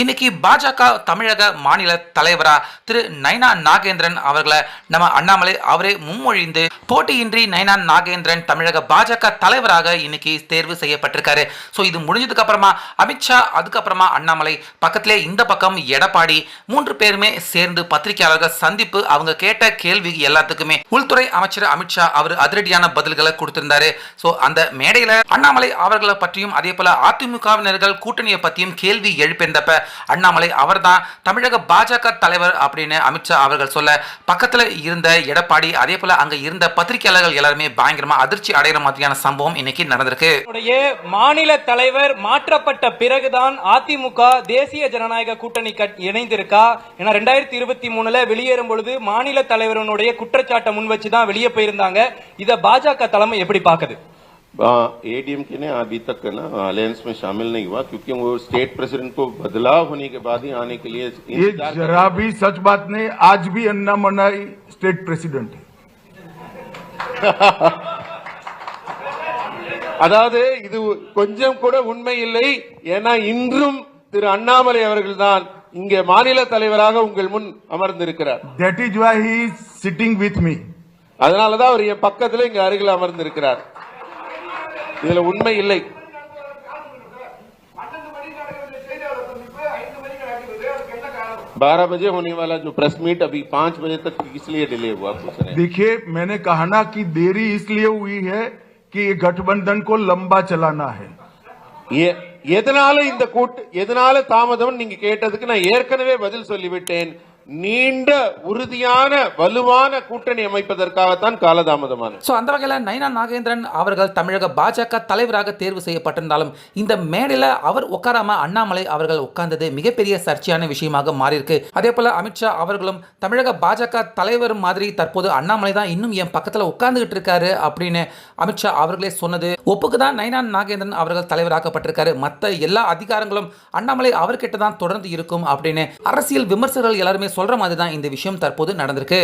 இன்னைக்கு பாஜக தமிழக மாநில தலைவரா திரு நைனா நாகேந்திரன் அவர்களை நம்ம அண்ணாமலை அவரே முன்மொழிந்து போட்டியின்றி நைனா நாகேந்திரன் தமிழக பாஜக தலைவராக இன்னைக்கு தேர்வு செய்யப்பட்டிருக்காரு. ஸோ இது முடிஞ்சதுக்கு அப்புறமா அமித்ஷா அதுக்கப்புறமா அண்ணாமலை பக்கத்திலே இந்த பக்கம் எடப்பாடி மூன்று பேருமே சேர்ந்து பத்திரிகையாளர்கள் சந்திப்பு அவங்க கேட்ட கேள்வி எல்லாத்துக்குமே. உள்துறை அமைச்சர் அமித்ஷா அவர் அதிரடியான பதில்களை கொடுத்திருந்தாரு. ஸோ அந்த மேடையில அண்ணாமலை அவர்களை பற்றியும் அதே போல அதிமுகவினர்கள் கூட்டணியை பற்றியும் கேள்வி எழுப்பியிருந்தப்ப அண்ணாமலை அவர்தான் தமிழக பாஜக தலைவர் அப்படின்னு அமித்ஷா அவர்கள் சொல்ல பக்கத்துல இருந்த எடப்பாடி அதே போல அங்க இருந்த பத்திரிகையாளர்கள் எல்லாருமே பயங்கரமா அதிர்ச்சி அடைகிற மாதிரியான சம்பவம் இன்னைக்கு நடந்திருக்கு. உடைய மாநில தலைவர் மாற்றப்பட்ட பிறகுதான் அதிமுக தேசிய ஜனநாயக கூட்டணி இணைந்திருக்கா? ஏன்னா ரெண்டாயிரத்தி இருபத்தி மூணுல வெளியேறும் பொழுது மாநில தலைவரனுடைய குற்றச்சாட்டை முன் வச்சு தான் வெளியே போயிருந்தாங்க. இத பாஜக தலைமை எப்படி பாக்குது एडीएम के ने अभी तक ना अलायंस में शामिल नहीं हुआ क्योंकि वो स्टेट प्रेसिडेंट को बदलाव होने के बाद ही आने के लिए ये इंतजार कर जरा भी सच बात नहीं आज भी अन्ना मनाई स्टेट प्रेसिडेंट है அதாவது இது கொஞ்சம் கூட உண்மை இல்லை ஏன்னா இன்றும் திரு அண்ணாமலை அவர்கள்தான் இங்கே மாநில தலைவராக உங்கள் முன் அமர்ந்திருக்கிறார் that is why he is sitting with me அதனாலதான் அவர் என் பக்கத்துல இங்க அருகில் அமர்ந்திருக்கிறார் இதுல உண்மை இல்லை बारह बजे होने वाला जो प्रेस मीट अभी पांच बजे तक इसलिए डिले हुआ पूछ रहे हैं देखिए मैंने कहा ना कि देरी इसलिए हुई है कि ये गठबंधन को लंबा चलाना है எ- எதனால இந்த கூட்டு எதனால தாமதம் நீங்க கேட்டதுக்கு நான் ஏற்கனவே பதில் சொல்லிவிட்டேன் நீண்ட உறுதியான வலுவான கூட்டணி அமைப்பதற்காகத்தான் காலதாமதமான ஸோ அந்த வகையில் நைனா நாகேந்திரன் அவர்கள் தமிழக பாஜக தலைவராக தேர்வு செய்யப்பட்டிருந்தாலும் இந்த மேடையில் அவர் உட்காராம அண்ணாமலை அவர்கள் உட்கார்ந்தது மிகப்பெரிய சர்ச்சையான விஷயமாக மாறியிருக்கு. அதே போல அமித்ஷா அவர்களும் தமிழக பாஜக தலைவர் மாதிரி தற்போது அண்ணாமலை தான் இன்னும் என் பக்கத்தில் உட்கார்ந்துகிட்டு இருக்காரு அப்படின்னு அமித்ஷா அவர்களே சொன்னது. ஒப்புக்கு தான் நைனா நாகேந்திரன் அவர்கள் தலைவராக்கப்பட்டிருக்காரு. மற்ற எல்லா அதிகாரங்களும் அண்ணாமலை அவர்கிட்ட தான் தொடர்ந்து இருக்கும் அப்படின்னு அரசியல் விமர்சகர்கள் எல்லாருமே சொல்கிற மாதிரி தான் இந்த விஷயம் தற்போது நடந்திருக்கு.